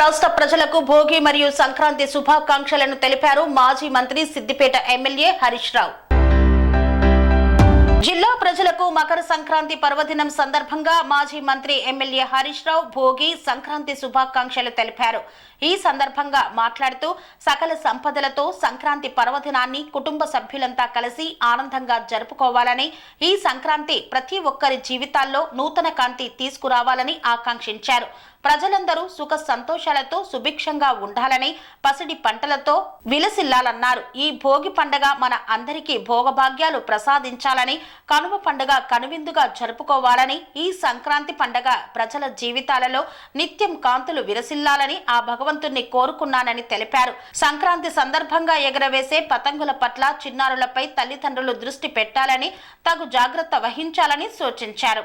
రాష్ట్ర ప్రజలకు భోగి మరియు సంక్రాంతి శుభాకాంక్షలను తెలిపారు మాజీ మంత్రి సిద్దిపేట ఎమ్మెల్యే హరీష్ రావు. జిల్లా ప్రజలకు మకర సంక్రాంతి పర్వదినం సందర్భంగా మాజీ మంత్రి ఎమ్మెల్యే హరీష్ రావు భోగి సంక్రాంతి శుభాకాంక్షలు తెలిపారు. ఈ సందర్భంగా మాట్లాడుతూ సకల సంపదలతో సంక్రాంతి పర్వదినాన్ని కుటుంబ సభ్యులంతా కలిసి ఆనందంగా జరుపుకోవాలని ఈ సంక్రాంతి ప్రతి ఒక్కరి జీవితాల్లో నూతన కాంతి తీసుకురావాలని ఆకాంక్షించారు. ప్రజలందరూ సుఖ సంతోషాలతో సుభిక్షంగా ఉండాలని పసిడి పంటలతో విలసిల్లాలన్నారు. ఈ భోగి పండగ మన అందరికీ భోగభాగ్యాలు ప్రసాదించాలని కనుమ పండుగ కనువిందుగా జరుపుకోవాలని ఈ సంక్రాంతి పండగ ప్రజల జీవితాలలో నిత్యం కాంతులు విరసిల్లాలని ఆ భగవంతుణ్ణి కోరుకున్నానని తెలిపారు. సంక్రాంతి సందర్భంగా ఎగరవేసే పతంగుల పట్ల చిన్నారులపై తల్లిదండ్రులు దృష్టి పెట్టాలని తగు జాగ్రత్త వహించాలని సూచించారు.